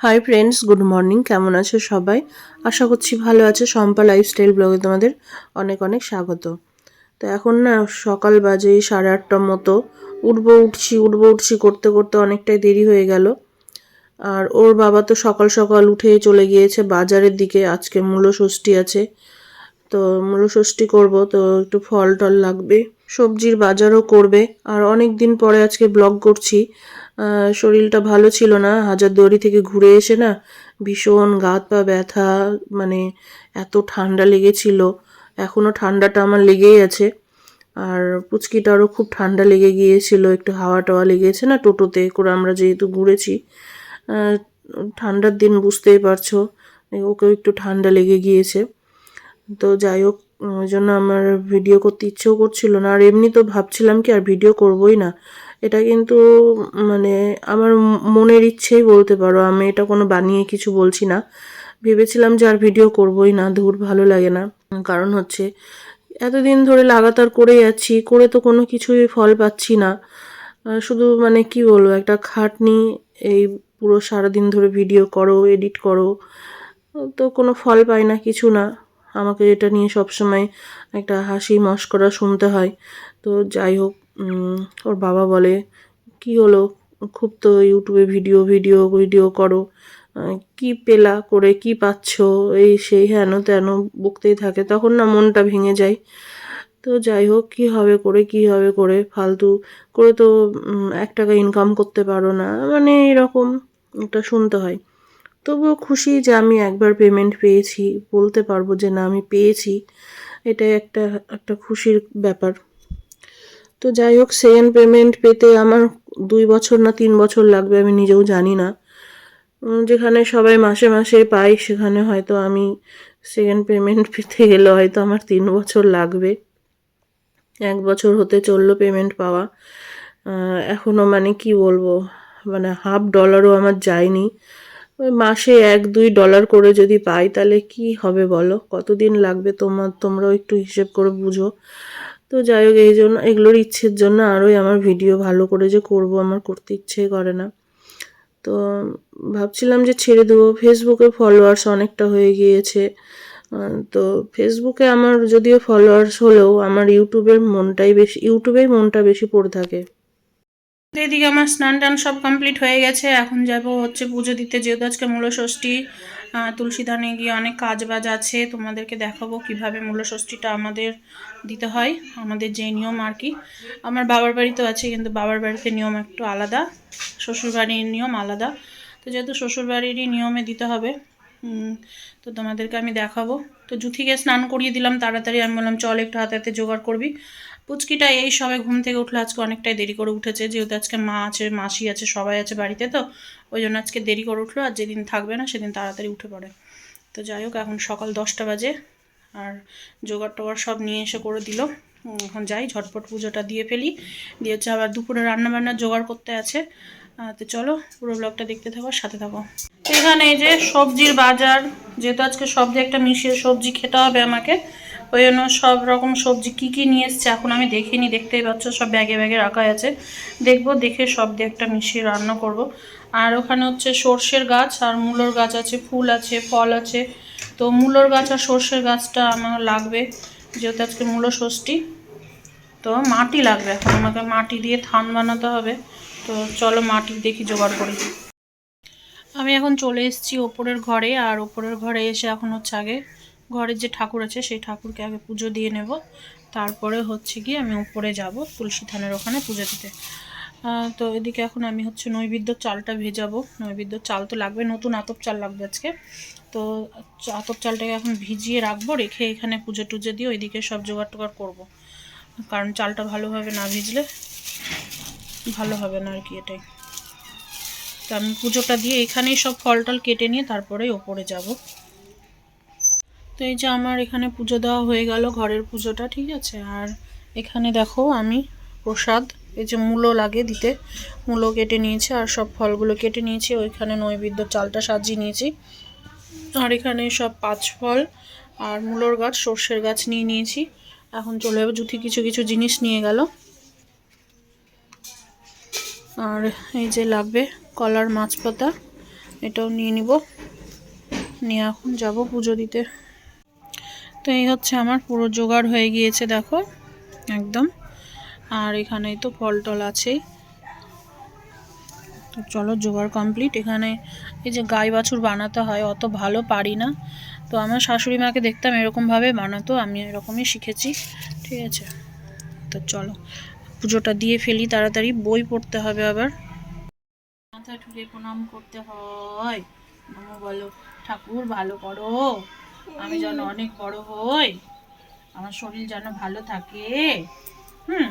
Hi friends good morning কেমন আছো সবাই? আশা করছি ভালো আছে। শম্পা লাইফস্টাইল ব্লগে তোমাদের অনেক অনেক স্বাগত। তো এখন না, সকাল বাজে সাড়ে আটটার মতো। উঠবো, উঠছি উঠবো, উঠছি করতে করতে অনেকটাই দেরি হয়ে গেল। আর ওর বাবা তো সকাল সকাল উঠে চলে গিয়েছে বাজারের দিকে। আজকে মূল্য ষষ্ঠী আছে। তো মূল্য ষষ্ঠী করব, তো একটু ফল টল লাগবে। সবজির বাজারও করবে। আর অনেক দিন পরে আজকে ব্লগ করছি। শরীরটা ভালো ছিল না। হাজারদুয়ারি থেকে ঘুরে এসে না ভীষণ গাত পা ব্যথা মানে এত ঠান্ডা লেগেছিল। এখনও ঠান্ডাটা আমার লেগেই আছে। আর পুচকিটারও খুব ঠান্ডা লেগে গিয়েছিল, একটু হাওয়া টাওয়া লেগেছে না টোটোতে করে আমরা যেহেতু ঘুরেছি। ঠান্ডার দিন বুঝতেই পারছ, ওকেও একটু ঠান্ডা লেগে গিয়েছে। তো যাই হোক, ওই জন্য আমার ভিডিও করতে ইচ্ছেও করছিল না। আর এমনি তো ভাবছিলাম কি আর ভিডিও করবই না। এটা কিন্তু মানে আমার মনের ইচ্ছেই বলতে পারো। আমি এটা কোনো বানিয়ে কিছু বলছি না। ভেবেছিলাম যে আর ভিডিও করবোই না, ধূর ভালো লাগে না। কারণ হচ্ছে, এতদিন ধরে লাগাতার করে যাচ্ছি, করে তো কোনো কিছুই ফল পাচ্ছি না। শুধু মানে কি বলব, একটা খাটনি, এই পুরো সারাদিন ধরে ভিডিও করো, এডিট করো, তো কোনো ফল পাই না, কিছু না। আমাকে এটা নিয়ে সবসময় একটা হাসি মস্করা শুনতে হয়। তো যাই হোক ওর বাবা বলে, কি হলো? খুব তো ইউটিউবে ভিডিও ভিডিও ভিডিও করো। কি পেলা করে, কি পাচ্ছ? এই সেই হেন তেন বকতেই থাকে। তখন না মনটা ভেঙে যায়। তো যাই হোক, কি হবে করে, কি হবে করে, ফালতু করে তো এক টাকা ইনকাম করতে পারো না। মানে এরকম একটা শুনতে হয়। তবুও খুশি যে আমি একবার পেমেন্ট পেয়েছি। বলতে পারব যে না, আমি পেয়েছি। এটাই একটা একটা খুশির ব্যাপার। তো যাই হোক সেকেন্ড পেমেন্ট পেতে আমার দুই বছর না তিন বছর লাগবে, আমি নিজেও জানি না। যেখানে সবাই মাসে মাসে পাই, সেখানে হয়তো আমি সেকেন্ড পেমেন্ট পেতে গেলে হয়তো আমার তিন বছর লাগবে। এক বছর হতে চলল পেমেন্ট পাওয়া। এখনও মানে কি বলব মানে হাফ ডলারও আমার যায়নি। ওই মাসে এক, দুই ডলার করে যদি পাই, তাহলে কি হবে বলো? কতদিন লাগবে? তোমার, তোমরাও একটু হিসেব করে বুঝো। তো যাই হোক এই জন্য এগুলোর ইচ্ছের জন্য আরোই আমার ভিডিও ভালো করে যে করব আমার করতে ইচ্ছে করে না। তো ভাবছিলাম যে ছেড়ে দেবো। ফেসবুকে ফলোয়ার্স অনেকটা হয়ে গিয়েছে। তো ফেসবুকে আমার যদিও ফলোয়ার্স হলেও আমার ইউটিউবের মনটাই বেশি ইউটিউবেই মনটা বেশি পড়ে থাকে। এদিকে আমার স্নান টান সব কমপ্লিট হয়ে গেছে। এখন যাব হচ্ছে পুজো দিতে। যেহেতু আজকে মূল ষষ্ঠী আহ, তুলসী ধানে গিয়ে অনেক কাজ বাজ আছে। তোমাদেরকে দেখাবো কীভাবে মূল ষষ্ঠীটা আমাদের দিতে হয়, আমাদের যে নিয়ম আর কি। আমার বাবার বাড়িতেও আছে, কিন্তু বাবার বাড়িতে নিয়ম একটু আলাদা শ্বশুর বাড়ির নিয়ম আলাদা। তো যেহেতু শ্বশুর বাড়িরই নিয়মে দিতে হবে তো তোমাদেরকে আমি দেখাবো। তো জুথিকে স্নান করিয়ে দিলাম তাড়াতাড়ি, আমি বললাম, চল একটু হাতে হাতে জোগাড় করবি। পুচকিটা এই সবে ঘুম থেকে উঠলে, আজকে অনেকটাই দেরি করে উঠেছে, যেহেতু আজকে মা আছে, মাসি আছে, সবাই আছে বাড়িতে তো, ওই জন্য আজকে দেরি করে উঠল, আর যেদিন থাকবে না, সেদিন তাড়াতাড়ি উঠে পড়ে। তো যাই হোক, এখন সকাল দশটা বাজে। আর জোগাড় টোগাড় সব নিয়ে এসে করে দিল। এখন যাই, ঝটপট পুজোটা দিয়ে ফেলি। দিয়ে হচ্ছে আবার দুপুরে রান্নাবান্নার জোগাড় করতে আছে। তো চলো পুরো ব্লগটা দেখতে থাকো সাথে থাকো। এখানে এই যে সবজির বাজার, যেহেতু আজকে সবজি একটা মিশিয়ে সবজি খেতে হবে আমাকে, ওই জন্য সব রকম সবজি কি কি নিয়ে এসছে এখন আমি দেখিনি, দেখতেই পাচ্ছ সব ব্যাগে ব্যাগে রাখা আছে। দেখব, দেখে সব দিয়ে একটা মিশিয়ে রান্না করব। আর ওখানে হচ্ছে সর্ষের গাছ আর মূলোর গাছ আছে, ফুল আছে, ফল আছে। তো মূলোর গাছ আর সর্ষের গাছটা আমার লাগবে, যেহেতু আজকে মূলো ষষ্ঠী। তো মাটি লাগবে এখন, আমাকে মাটি দিয়ে থান বানাতে হবে। তো চলো মাটি দেখি জোগাড় করি। আমি এখন চলে এসেছি ওপরের ঘরে, আর ওপরের ঘরে এসে এখন হচ্ছে আগে ঘরের যে ঠাকুর আছে, সেই ঠাকুরকে আগে পুজো দিয়ে নেব। তারপরে হচ্ছে গিয়ে আমি উপরে যাব তুলসী থানের ওখানে পুজো দিতে। তো এদিকে এখন আমি হচ্ছে নৈবেদ্য চালটা ভেজাবো। নৈবেদ্য চাল তো লাগবে, নতুন আতপ চাল লাগবে আজকে। তো আতপ চালটাকে এখন ভিজিয়ে রাখব, রেখে এখানে পুজো টুজো দিয়ে ওইদিকে সব জোগাড় টোগাড় করব। কারণ চালটা ভালোভাবে না ভিজলে ভালো হবে না আর কি এটাই। তো আমি পুজোটা দিয়ে এখানেই সব ফল টল কেটে নিয়ে তারপরে ওপরে যাব। তো এই যে আমার এখানে পুজো দেওয়া হয়ে গেল ঘরের পুজোটা, ঠিক আছে? আর এখানে দেখো আমি প্রসাদ এই যে মূলো লাগে দিতে। মূলো কেটে নিয়েছি আর সব ফলগুলো কেটে নিয়েছি। ওইখানে নৈবেদ্য চালটা সাজিয়ে নিয়েছি। আর এখানে সব পাঁচ ফল আর মূলোর গাছ, সর্ষের গাছ নিয়ে নিয়েছি। এখন চলে যাব, জুথি কিছু কিছু জিনিস নিয়ে গেল। আর এই যে লাগবে কলার মাছ পাতা এটাও নিয়ে নিব। নিয়ে এখন যাব পুজো দিতে। তো এই হচ্ছে আমার পুরো জোগাড় হয়ে গিয়েছে, দেখো। একদম। আর এখানেই তো ফল টল আছেই। তো চলো, জোগাড় কমপ্লিট। এখানে এই যে গাই বাছুর বানাতে হয়, অত ভালো পারি না। তো আমার শাশুড়ি মাকে দেখতাম এরকমভাবে বানাতো, আমি এরকমই শিখেছি। ঠিক আছে? তো চলো, পুজোটা দিয়ে ফেলি, তাড়াতাড়ি বই পড়তে হবে আবার। মাথা ঠুকে প্রণাম করতে হয়। নমো বলো, ঠাকুর, ভালো করো। আমি যেন অনেক বড় হই। আমার শরীর যেন ভালো থাকে। হুম?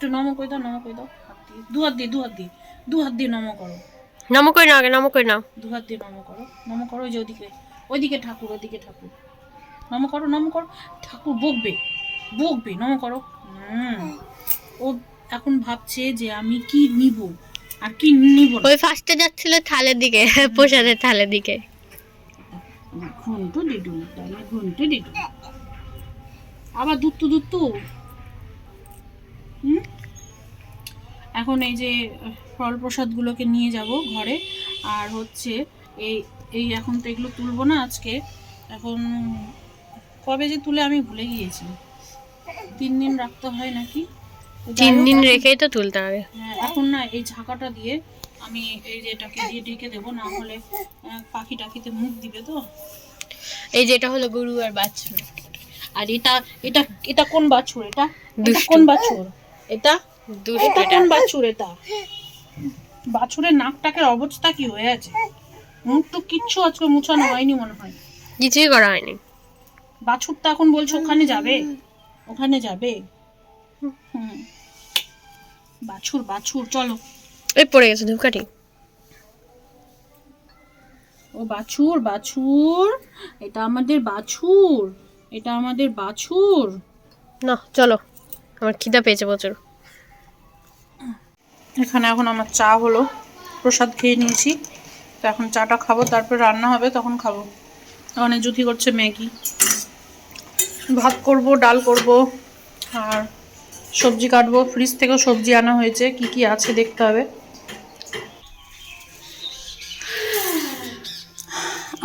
একটু নমো করে দাও নমো করে দাও। হাত দিয়ে দু হাত দিয়ে দু হাত দিয়ে দু হাত দিয়ে নমো করো। নমো কই নাও আগে নমো কই নাও। দু হাত দিয়ে নমো করো নমো করো ওই যে ওদিকে ওইদিকে ঠাকুর ওইদিকে ঠাকুর। নমো করো নমো করো। ঠাকুর বকবে বকবে নমো করো। ও এখন ভাবছে যে আমি কি নিব আর কি নিব ওই ফার্স্টে যাচ্ছিল থালের দিকে প্রসাদের থালের দিকে। ঘন্টু তাহলে ঘন্টু ডিডু আবার দুত্তু দুত্তু এখন এই যে আহ, ফল প্রসাদগুলোকে নিয়ে যাব ঘরে। আর হচ্ছে এই এই এখন তো এগুলো তুলবো না আজকে। এখন কবে যে তুলে আমি ভুলে গিয়েছি। তিন দিন রাখতে হয় নাকি? তিন দিন রেখেই তো তুলতে হবে। হ্যাঁ, এখন না এই ঝাঁকাটা দিয়ে আমি এই যে এটাকে দিয়ে ঢেকে দেবো না হলে পাখি টাকিতে মুখ দিবে তো। এই যে এটা হলো গরু আর বাছুর। আর এটা এটা এটা কোন বাছুর? এটা? এটা কোন বাছুর? এটা? দুষ্ট এটা এটা কোন বাছুর এটা বাছুরের নাকটাকের অবস্থা কি হয়ে আছে? মুখ তো কিচ্ছু আজকে মুছানো হয়নি মনে হয়। কিছুই করা হয়নি। বাছুরটা এখন বলছো ওখানে যাবে। ওখানে যাবে। হুম। বাছুর বাছুর চলো। এই পড়ে গেছে ধূপকাঠি। ও বাছুর বাছুর এটা আমাদের বাছুর এটা আমাদের বাছুর। না চলো। আমার খিদা পেয়েছে প্রচুর। এখানে এখন আমার চা হলো, প্রসাদ খেয়ে নিয়েছি। তো এখন চাটা খাব, তারপর রান্না হবে, তখন খাব। ওখানে জুতি করছে ম্যাগি। ভাত করব, ডাল করব, আর সবজি কাটবো। ফ্রিজ থেকেও সবজি আনা হয়েছে, কি কি আছে দেখতে হবে।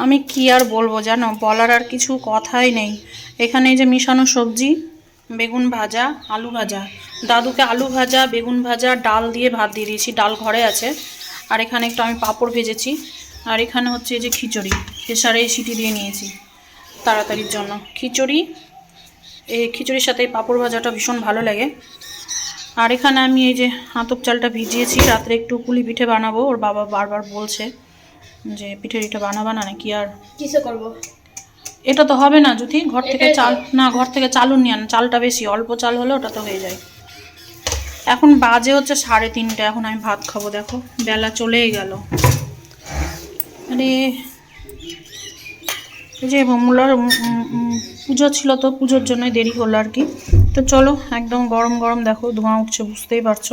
আমি কি আর বলব জানো, বলার আর কিছু কথাই নেই। এখানে যে মিশানো সবজি, বেগুন ভাজা, আলু ভাজা দাদুকে আলু ভাজা বেগুন ভাজা ডাল দিয়ে ভাত দিয়ে দিয়েছি। ডাল ঘরে আছে। আর এখানে একটু আমি পাঁপড় ভেজেছি। আর এখানে হচ্ছে এই যে খিচুড়ি। প্রেসারে সিটি দিয়ে নিয়েছি তাড়াতাড়ির জন্য। খিচুড়ি এই খিচুড়ির সাথে এই পাঁপড় ভাজাটা ভীষণ ভালো লাগে। আর এখানে আমি এই যে আতপ চালটা ভিজিয়েছি। রাত্রে একটু পুলি পিঠে বানাবো। ওর বাবা বারবার বলছে যে পিঠে পিঠে বানাবা না নাকি আর? কিসে করব? এটা তো হবে না যদি ঘর থেকে চাল না ঘর থেকে চালও নিয়ে আন। চালটা বেশি অল্প চাল হলে ওটা তো হয়ে যায়। এখন বাজে হচ্ছে সাড়ে তিনটে এখন আমি ভাত খাব দেখো। বেলা চলেই গেল। আরে যে মূলার উম, উম, উম, পুজো ছিল তো পুজোর জন্যই দেরি করল আর কি। তো চলো একদম গরম গরম দেখো ধোঁয়া উঠছে বুঝতেই পারছ।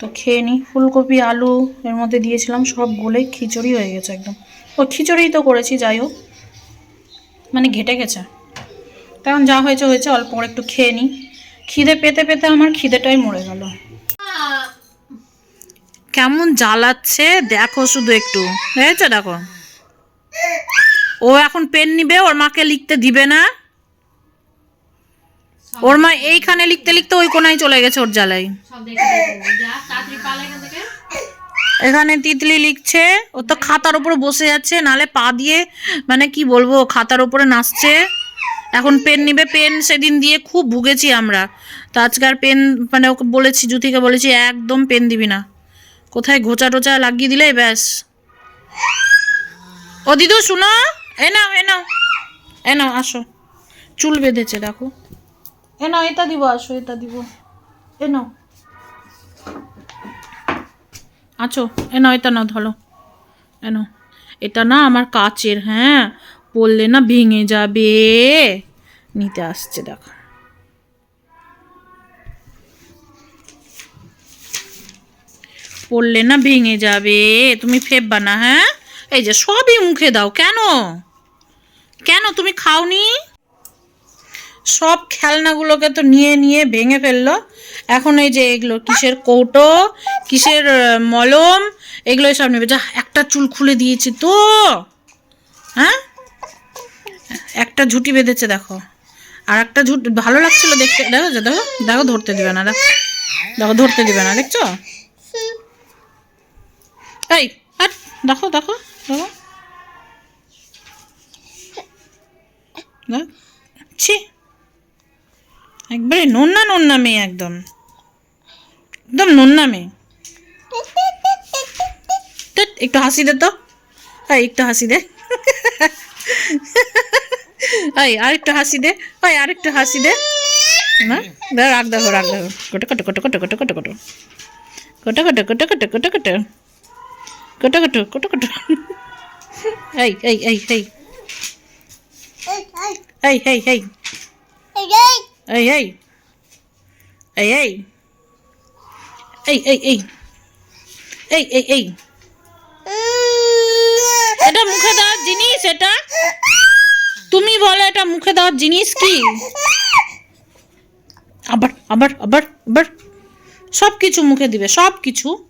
তো খেয়ে নিই ফুলকপি আলু এর মধ্যে দিয়েছিলাম সব গলে খিচুড়ি হয়ে গেছে একদম। ও খিচুড়িই তো করেছি যাই হোক। মানে ঘেটে গেছে। তেমন যা হয়েছে হয়েছে অল্প একটু খেয়ে নিই খিদে পেতে পেতে আমার খিদেটাই মরে গেল। কেমন জ্বালাচ্ছে? দেখো শুধু একটু। হয়েছে দেখো। ও এখন পেন নিবে, ওর মাকে লিখতে দিবে না। ওর মা এইখানে লিখতে লিখতে ওই কোনায় চলে গেছে ওর জ্বালাই এখানে তিতলি লিখছে, ও তো খাতার উপরে বসে যাচ্ছে নালে পা দিয়ে মানে কি বলব, খাতার উপরে নাচছে। এখন পেন নিবে পেন সেদিন দিয়ে খুব ভুগেছি আমরা। তো পেন মানে ওকে বলেছি জুতিকে বলেছি, একদম পেন দিবি না। কোথায় ঘোচা টোচা লাগিয়ে দিলে, ব্যাস। ও দিদু, শুনো। এ নাও এ নাও। এ নাও, আসো। চুল বেঁধেছে, দেখো। এ নাও, এটা দিব, আসো, এটা দিব। এ নাও। আছো, এ নাও, এটা নাও, ধরো। এ নাও। এটা না আমার কাচের হ্যাঁ। পড়লে না ভেঙে যাবে। নিতে আসছে, দেখো। পড়লে না ভেঙে যাবে। তুমি ফেববা না হ্যাঁ? এই যে সবই মুখে দাও, কেন? কেন তুমি খাওনি? সব খেলনাগুলোকে তো নিয়ে নিয়ে ভেঙে ফেলল। এখন এই যে এগুলো কিসের কৌটো, কিসের মলম, এগুলোই সব নেবে। যা, একটা চুল খুলে দিয়েছি তো। হ্যাঁ? একটা ঝুটি বেঁধেছে, দেখো। আর একটা ঝুট, ভালো লাগছিল দেখতে, দেখো যে দেখো দেখো, ধরতে দিবে না, দেখো। ধরতে দিবে না, দেখছ? এই, আর দেখো দেখো দেখো। ছি। একবারে নন্না নন্না মেয়ে একদম। একদম নন্না মেয়ে। একটু হাসি দে তো। একটু হাসি দে। এই আরেকটু হাসি দে ওই আরেকটু হাসি দে না দাও রাখ দেখো রাখ দেখো কোটো কোটো কোটো কোটো কোটো কোটো কোটো কোটো কোটো কোটো কোটো কোটো কোটো কোটো কোটো কোটো কোটো এই এই এই এই এই এই এই এই এই এই এই এই এই এই এই এই এই এটা মুখে দেওয়ার জিনিস এটা বলো এটা মুখে দেওয়ার জিনিস কি? আবার আবার আবার আবার। সব কিছু মুখে দিবে সব কিছু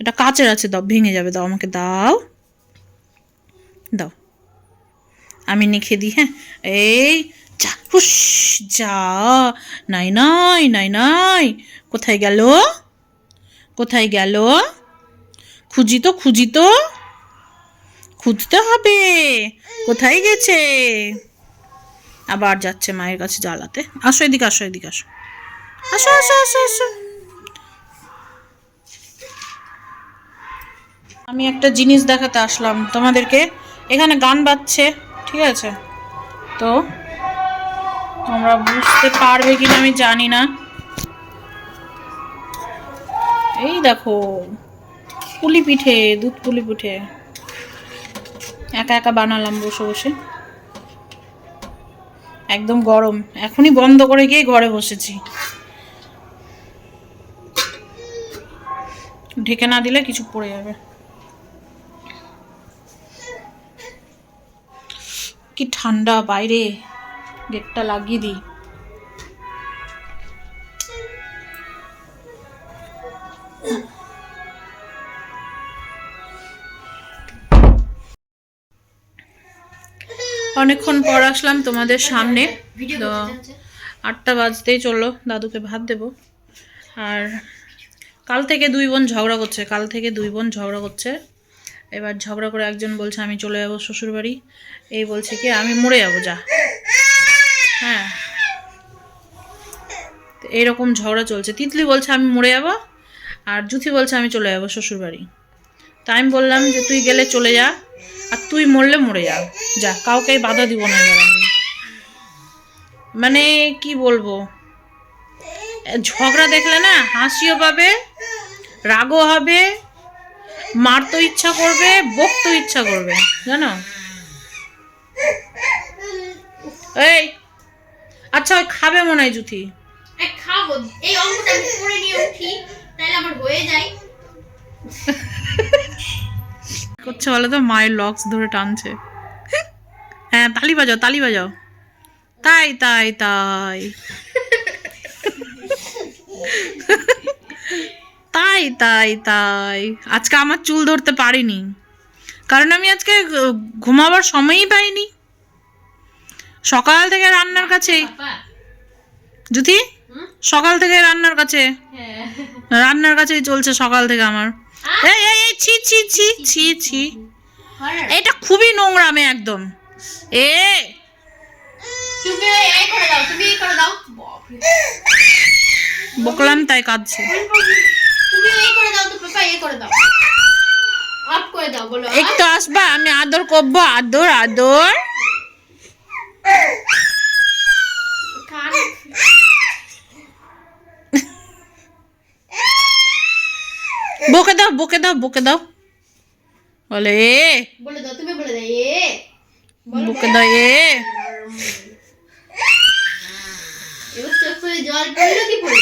এটা কাচের আছে, দাও, ভেঙে যাবে, দাও আমাকে, দাও। দাও। আমি নিখে দিই হ্যাঁ। এই, যা হুস যা। নাই নাই নাই নাই। কোথায় গেল? কোথায় গেল? খুঁজি তো খুঁজি তো। খুঁজতে হবে। কোথায় গেছে? আবার যাচ্ছে মায়ের কাছে জ্বালাতে। আসো এদিকে আসো এদিকে, আসো। আসো আসো আসো আসো। আমি একটা জিনিস দেখাতে আসলাম তোমাদেরকে। এখানে গান বাজছে, ঠিক আছে? তো তোমরা বুঝতে পারবে কিনা আমি জানি না। এই দেখো, পুলি পিঠে, দুধ পুলি পিঠে। একা একা বানালাম বসে বসে। একদম গরম। এখনই বন্ধ করে গিয়ে ঘরে বসেছি। ঢেকে না দিলে কিছু পড়ে যাবে। কি ঠান্ডা বাইরে। গেটটা লাগিয়ে দিই। অনেকক্ষণ পর আসলাম তোমাদের সামনে। তো আটটা বাজতেই চলল দাদুকে ভাত দেব। আর কাল থেকে দুই বোন ঝগড়া করছে কাল থেকে দুই বোন ঝগড়া করছে। এবার ঝগড়া করে একজন বলছে আমি চলে যাব শ্বশুরবাড়ি। এই বলছে কি আমি মরে যাব যা। হ্যাঁ। তো এইরকম ঝগড়া চলছে। তিতলি বলছে আমি মরে যাব। আর জুথি বলছে আমি চলে যাব শ্বশুরবাড়ি। তাই আমি বললাম যে তুই গেলে চলে যা আর তুই মরলে মরে যা। যা কাউকে বাধা দিব না এবার আমি। মানে কি বলব? ঝগড়া দেখলে না হাসিও পাবে রাগও হবে মারতো ইচ্ছা করবে বকতেও ইচ্ছা করবে জানো? এই আচ্ছা ওই খাবে মনে হয় জুথি। খাব। এই অঙ্কটা আমি করে নিয়ে উঠি তাহলে আমার হয়ে যায়। করছে বলো তো মায়ের লক্স ধরে টানছে। হ্যাঁ তালি বাজাও তালি বাজাও। তাই তাই তাই। তাই তাই তাই। আজকে আমার চুল ধরতে পারিনি। কারণ আমি আজকে ঘুমাবার সময়ই পাইনি। সকাল থেকে রান্নার কাছেই পাপা সকাল থেকে রান্নার কাছে হ্যাঁ। রান্নার কাছেই চলছে সকাল থেকে আমার। এই এই এই ছি ছি ছি ছি ছি। এটা খুবই নোংরামে একদম। এ। বকলাম তাই কাঁদছে। একটু আসবা আমি আদর করব আদর আদর। বকে দাও বকে দাও বকে দাও। বলে এ। বলে দাও তুমি বলে দাও এ। বকে দাও এ। এবার চোখ জল পড়ল কি পড়ল?